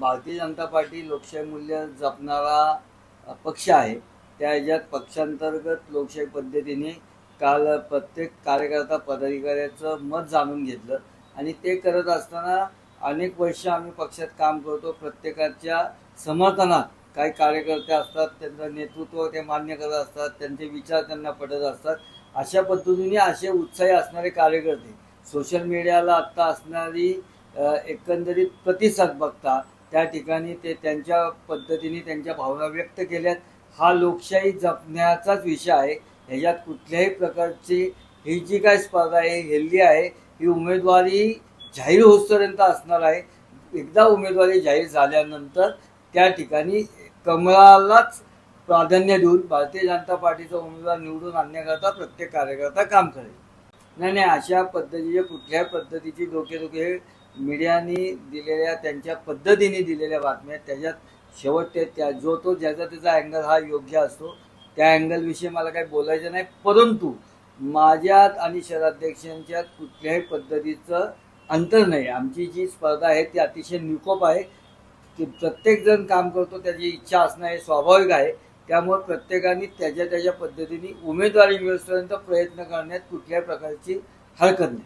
Bharatiya Janata party लोकशाही मूल्य जपणारा पक्ष आहे. त्या ह्याच्यात पक्षांतर्गत लोकशाही पद्धतीने काल प्रत्येक कार्यकर्ता पदाधिकाऱ्याचं मत जाणून घेतलं आणि ते करत असताना अनेक वर्ष आम्ही पक्षात काम करतो. प्रत्येकाच्या समर्थनात काही कार्यकर्ते असतात त्यांचं नेतृत्व ते मान्य करत असतात त्यांचे विचार त्यांना पटत असतात. अशा पद्धतीने असे उत्साही असणारे कार्यकर्ते सोशल मीडियाला आत्ता असणारी एकंदरीत प्रतिसाद बघता त्या ठिकाणी ते त्यांच्या पद्धतीने त्यांच्या भावना व्यक्त केल्यात. हा लोकशाही जपण्याचाच विषय आहे. ह्याच्यात कुठल्याही प्रकारची ही जी काय स्पर्धा आहे हेल्दी आहे ही उमेदवारी जाहीर होतपर्यंत असणार आहे. एकदा उमेदवारी जाहीर झाल्यानंतर त्या ठिकाणी कमळालाच प्राधान्य देऊन भारतीय जनता पार्टीचा उमेदवार निवडून आणण्याकरता प्रत्येक कार्यकर्ता काम करेल. नाही नाही अशा पद्धतीचे कुठल्याही पद्धतीची डोके हे मीडियाने दिलेल्या त्यांच्या पद्धतीने दिलेल्या बातम्या त्याच्यात शेवट ते त्या जो तो ज्याचा त्याचा अँगल हा योग्य असतो त्या अँगलविषयी मला काही बोलायचं नाही. परंतु माझ्यात आणि शहराध्यक्षांच्यात कुठल्याही पद्धतीचं अंतर नाही. आमची जी स्पर्धा आहे ती अतिशय निकोप आहे. की प्रत्येक जण काम करतो त्याची इच्छा असणं हे स्वाभाविक आहे. त्यामुळे प्रत्येकाने त्याच्या त्याच्या पद्धतीने उमेदवारी मिळवण्यापर्यंत प्रयत्न करण्यात कुठल्याही प्रकारची हरकत नाही.